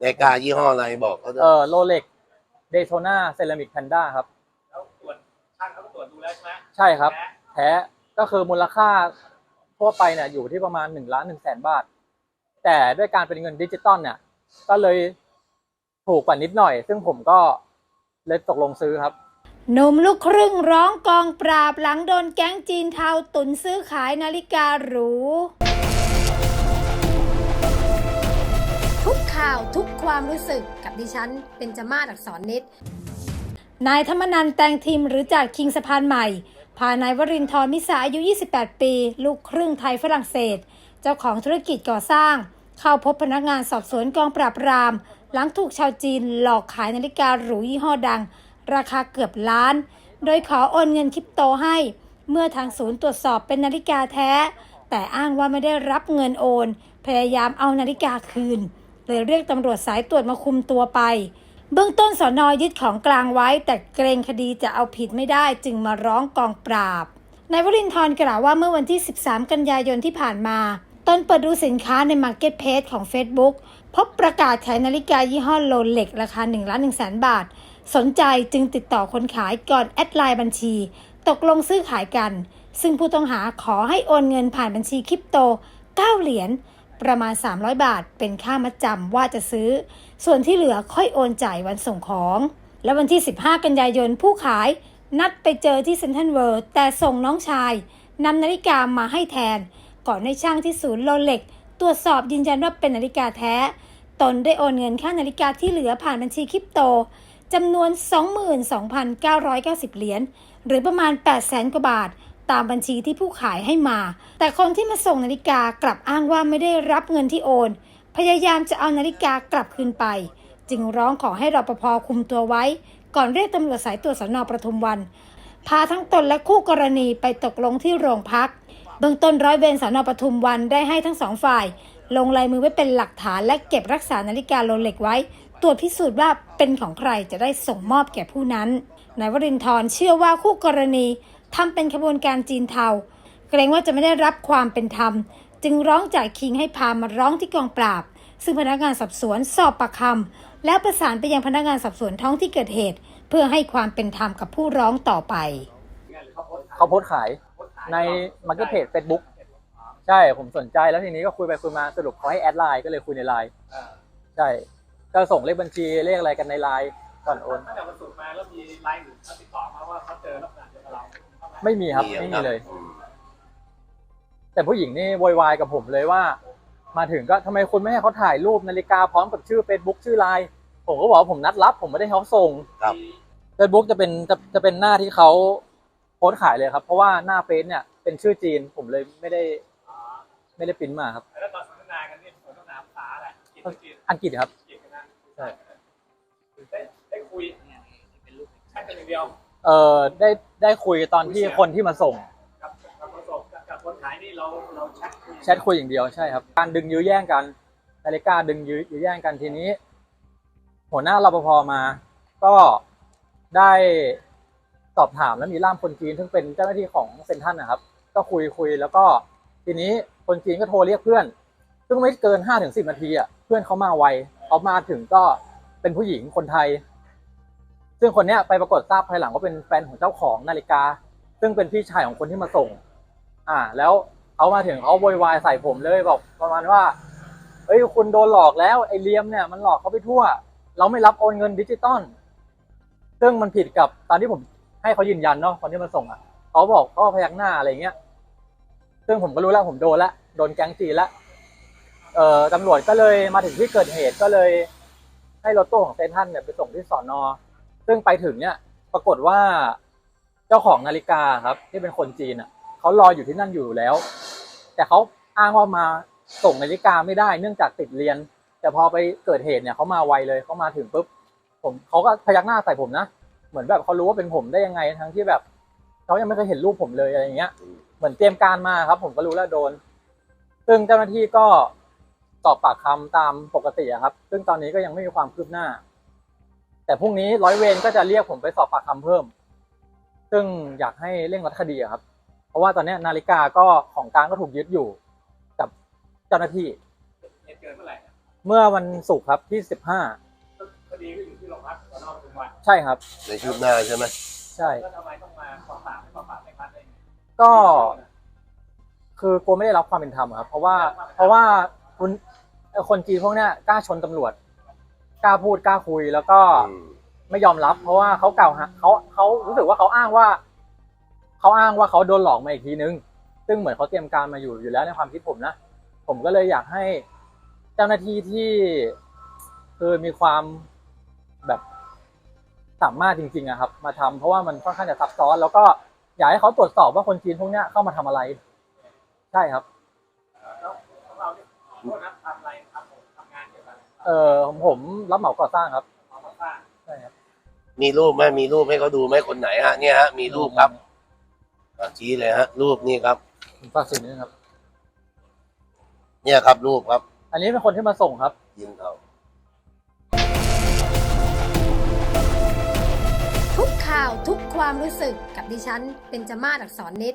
นาฬิกายี่ห้ออะไรบอกเขาด้วยเออโรเล็กเดโ t นาเซรามิกแพนด้าครับ แล้วตรวจช่างเขาก็ตรวจดูแล้วใช่ไหมใช่ครับแพ้แท้ก็คือมูลค่าทั่วไปเนี่ยอยู่ที่ประมาณหนึ่งล้านหนึ่งแสนบาท แต่ด้วยการเป็นเงินดิจิตอลเนี่ย ก็เลยถูกกว่านิดหน่อย ซึ่งผมก็เลยตกลงซื้อครับ หนุ่มลูกครึ่งร้องกองปราบหลังโดนแก๊งจีนเทาตุนซื้อขายนาฬิกาหรู ทุกข่าวทุกความรู้สึกกับดิฉันเป็นจมาศอักษรนิดนายธรรมนันท์แตงทิมหรือจากคิงสะพานใหม่ พานายวรินทร์มิสาอายุ 28 ปี ลูกครึ่งไทยฝรั่งเศส เจ้าของธุรกิจก่อสร้าง เข้าพบพนักงานสอบสวนกองปราบปราม หลังถูกชาวจีนหลอกขายนาฬิกาหรูยี่ห้อดัง ราคาเกือบล้าน โดยขอโอนเงินคริปโตให้ เมื่อทางศูนย์ตรวจสอบเป็นนาฬิกาแท้ แต่อ้างว่าไม่ได้รับเงินโอน พยายามเอานาฬิกาคืน เลยเรียกตำรวจสายตรวจมาคุมตัวไป เบื้องต้นสอนอยึดของกลางไว้ แต่เกรงคดีจะเอาผิดไม่ได้จึงมาร้องกองปราบนายวรินทร์กล่าวว่าเมื่อวันที่ 13 กันยายนที่ผ่านมาตนเปิดดูสินค้าใน Market p a g e ของ Facebook พบประกาศขายนาฬิกายี่ห้อโลเล็กราคา1ล้าน1แสนบาท สนใจจึงติดต่อคนขายก่อนแอดไลน์บัญชี ตกลงซื้อขายกัน ซึ่งผู้ต้องหาขอให้โอนเงินผ่านบัญชีคริปโต 9 เหรียญ ประมาณ 300 บาท เป็นค่ามัดจำว่าจะซื้อ ส่วนที่เหลือค่อยโอนจ่ายวันส่งของ และวันที่ 15 กันยายนผู้ขายนัดไปเจอที่เซ็นทรัลเวิลด์แต่ส่งน้องชายนำนาฬิกามาให้แทน ก่อนให้ช่างที่ศูนย์โรเล็ก ตรวจสอบยืนยันว่าเป็นนาฬิกาแท้ ตนได้โอนเงินค่านาฬิกาที่เหลือผ่านบัญชีคริปโตจำนวน 22,990 เหรียญหรือประมาณ 800,000 กว่าบาท ตามบัญชีที่ผู้ขายให้มา แต่คนที่มาส่งนาฬิกากลับอ้างว่าไม่ได้รับเงินที่โอน พยายามจะเอานาฬิกากลับคืนไป จึงร้องขอให้รปภคุมตัวไว้ ก่อนเรียกตำรวจสายตรวจสนประทุมวัน พาทั้งตนและคู่กรณีไปตกลงที่โรงพัก เบื้องต้นร้อยเวรสนปทุมวันได้ให้ทั้งสองฝ่าย ลงลายมือไว้เป็นหลักฐานและเก็บรักษานาฬิกาโรเล็กไว้ตรวจพิสูจน์ว่าเป็นของใครจะได้ส่งมอบแก่ผู้นั้น นายวรินทร์เชื่อว่าคู่กรณี ทำเป็นขบวนการจีนเทา เกรงว่าจะไม่ได้รับความเป็นธรรม จึงร้องจากคิงให้พามาร้องที่กองปราบ ซึ่งพนักงานสอบสวนสอบปากคำแล้วประสานไปยังพนักงานสอบสวนท้องที่เกิดเหตุ เพื่อให้ความเป็นธรรมกับผู้ร้องต่อไป เขาโพสต์ขายใน Market Page Facebook ใช่ ผมสนใจแล้วทีนี้ก็คุยไปคุยมาสรุปเขาให้แอดไลน์ก็เลยคุยในไลน์ใช่ก็ส่งเลขบัญชีเลขอะไรกันในไลน์ก่อนโอนตั้งแต่วันศุกร์มาแล้วมีไลน์หนึ่งเขาติดต่อมาว่าเขาเจอลักษณะเดียวกับเรา ไม่มีครับไม่มีเลยแต่ผู้หญิงนี่โวยวายกับผมเลยว่า มาถึงก็ทำไมคุณไม่ให้เขาถ่ายรูปนาฬิกาพร้อมกับชื่อ Facebook ชื่อไลน์ผมก็บอกว่าผมนัดรับ ผมไม่ได้ให้เขาส่ง ครับ Facebook จะเป็นจะจะเป็นหน้าที่เขาโพสต์ขายเลยครับ เพราะว่าหน้าเฟซเนี่ยเป็นชื่อจีนผมเลยไม่ได้ ไม่ได้ปริ้นมาครับ แล้วตอนสนทนากันนี่สนทนาภาษาอะไรจีนจีนอังกฤษครับจีนกันนะใช่ ได้ได้คุยแค่กันอย่างเดียว เออได้ได้คุยตอนที่คนที่มาส่งกับกับคนส่งกับกับคนขายนี่เราเราแชทคุยแชทคุยอย่างเดียวใช่ครับ การดึงยื้อแย่งกันนาฬิกาดึงยื้อยื้อแย่งกันทีนี้ หัวหน้ารปภมา ก็ได้สอบถามแล้วมีล่ามคนจีนซึ่งเป็นเจ้าหน้าที่ของเซ็นทรัลนะครับ ก็คุยคุยแล้วก็ทีนี้คนจีนก็โทรเรียกเพื่อน ซึ่งไม่เกินห้าถึงสิบนาทีอะเพื่อนเขามาไวเขามาถึงก็เป็นผู้หญิงคนไทย ซึ่งคนนี้ไปปรากฏทราบภายหลังว่าเป็นแฟนของเจ้าของนาฬิกา ซึ่งเป็นพี่ชายของคนที่มาส่ง อ่า แล้วเขามาถึงเขาโวยวายใส่ผมเลยบอกประมาณว่าเอ้ยคุณโดนหลอกแล้วไอ้เลียมเนี่ยมันหลอกเขาไปทั่ว เราไม่รับโอนเงินดิจิตอลซึ่งมันผิดกับตอนที่ผมให้เขายืนยันเนาะคนที่มาส่งอะเขาบอกเขาพยักหน้าอะไรเงี้ย ซึ่งผมก็รู้แล้วผมโดนละโดนแก๊งจีละเอ่อตำรวจก็เลยมาถึงที่เกิดเหตุก็เลยให้รถตู้ของเซนทรันเนี่ยไปส่งที่สอนอ ซึ่งไปถึงเนี่ยปรากฏว่าเจ้าของนาฬิกาครับ ที่เป็นคนจีนอะเขารออยู่ที่นั่นอยู่แล้ว แต่เขาอ้างว่ามาส่งนาฬิกาไม่ได้ เนื่องจากติดเรียน แต่พอไปเกิดเหตุเนี่ยเขามาไวเลยเขามาถึงปุ๊บผมเขาก็พยักหน้าใส่ผมนะเหมือนแบบเขารู้ว่าเป็นผมได้ยังไงทั้งที่แบบเขายังไม่เคยเห็นรูปผมเลยอะไรอย่างเงี้ย เหมือนเตรียมการมาครับ ผมก็รู้แล้วโดน ซึ่งเจ้าหน้าที่ก็สอบปากคำตามปกติครับ ซึ่งตอนนี้ก็ยังไม่มีความคืบหน้า แต่พรุ่งนี้ร้อยเวรก็จะเรียกผมไปสอบปากคำเพิ่ม ซึ่งอยากให้เร่งรัดคดีอะครับ เพราะว่าตอนนี้นาฬิกาก็ของกลางก็ถูกยึดอยู่กับเจ้าหน้าที่เหตุเกิดเมื่อไหร่นะเมื่อวันศุกร์ครับที่สิบห้าคดีก็อยู่ที่โรงพักสอนอปทุมวันใช่ครับ ในชุดหน้าใช่ไหมใช่ แล้วทำไมต้องมาสอบปากให้สอบปากไม่คัดได้ไงก็คือกลัวไม่ได้รับความเป็นธรรมครับ เพราะว่าเพราะว่าคุณเอ่อคนจีนพวกเนี้ยกล้าชนตำรวจ กล้าพูดกล้าคุยแล้วก็อืมไม่ยอมรับ เพราะว่าเขากล่าวหาเขาเขารู้สึกว่าเขาอ้างว่าเขาอ้างว่าเขาโดนหลอกมาอีกทีนึง ซึ่งเหมือนเขาเตรียมการมาอยู่อยู่แล้วในความคิดผมนะผมก็เลยอยากให้เจ้าหน้าที่ที่คือมีความแบบสามารถจริงๆอะครับ มาทำเพราะว่ามันค่อนข้างจะซับซ้อน แล้วก็อยากให้เขาตรวจสอบว่าคนจีนพวกเนี้ยเข้ามาทำอะไร ใช่ครับแล้วพวกเราเนี่ยโทษนะทำอะไรครับผมทำงาน เกี่ยวกับอะไรเออผมผมรับเหมาก่อสร้างครับเอามาสร้างใช่ครับมีรูปไหมมีรูปให้เขาดูไหมคนไหนฮะเนี่ยฮะมีรูปครับอะชี้เลยฮะ รูปนี่ครับ ผมฝากสิ่งนี้ครับ เนี่ยครับ รูปครับอันนี้เป็นคนที่มาส่งครับ ยินเขาทุกข่าวทุกความรู้สึกกับดิฉันเป็นจมาศอักษรนิด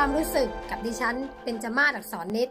ความรู้สึกกับดิฉันเป็นจมาศอักษรนิด